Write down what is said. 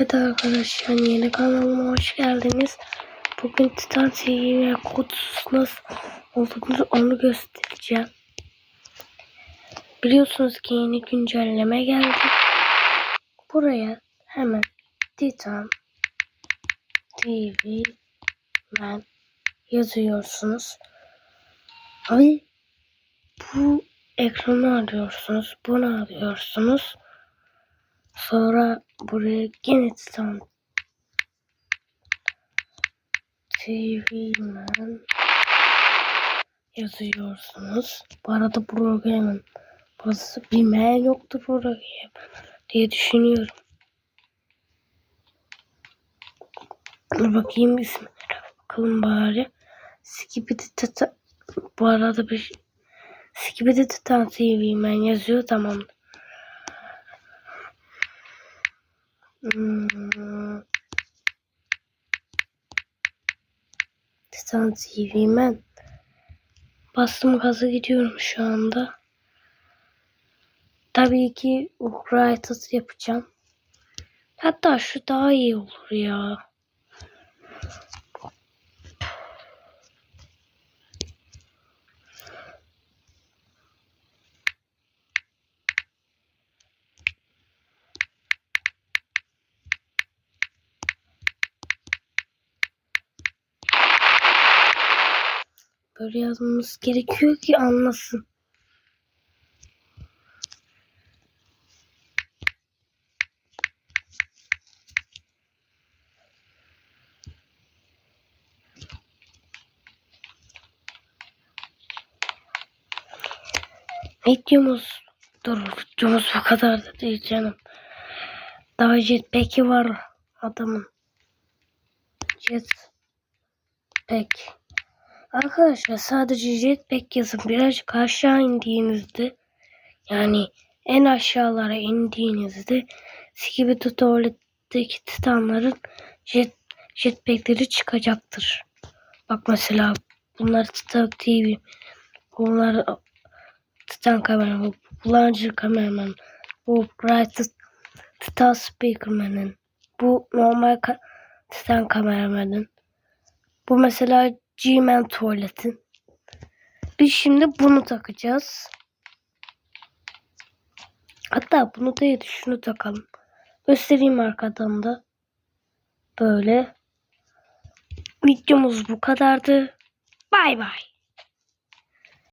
Evet arkadaşlar yeni kanalıma hoş geldiniz. Bugün Titan TV kutusu nasıl olduğunu onu göstereceğim. Biliyorsunuz ki yeni güncelleme geldi. Buraya hemen Titan TV ben yazıyorsunuz. Ve bu ekranı arıyorsunuz. Bunu arıyorsunuz. Sonra buraya gene Titan TV'den yazıyorsunuz. Bu arada programın bazısı bilmeyen yoktur program diye düşünüyorum. Dur bakayım ismine bakalım bari. Skibidi Tata bu arada bir Skibidi Titan TV'men yazıyor tamam. Hmm. Titan TV ben bastım gaza gidiyorum şu anda. Tabii ki Ukrayna yapacağım. Hatta şu daha iyi olur ya. Böyle yazmamız gerekiyor ki anlasın. Videomuz dur videomuz bu kadar da değil canım. Daha jetpack'i var adamın. Jetpack. Arkadaşlar sadece jetpack yazın. Birazcık aşağı indiğinizde yani en aşağılara indiğinizde Skibidi tuvaletteki titanların jet, jetpackleri çıkacaktır. Bak mesela bunlar Titan TV. Bunlar Titan kamera. Bu Plunger kameraman. Bu Bright Titan Speakerman'ın. Bu normal ka Titan kameramanın. Bu mesela G-Man tuvaletin. Biz şimdi bunu takacağız. Hatta bunu değil şunu takalım. Göstereyim arkadan da. Böyle. Videomuz bu kadardı. Bay bay.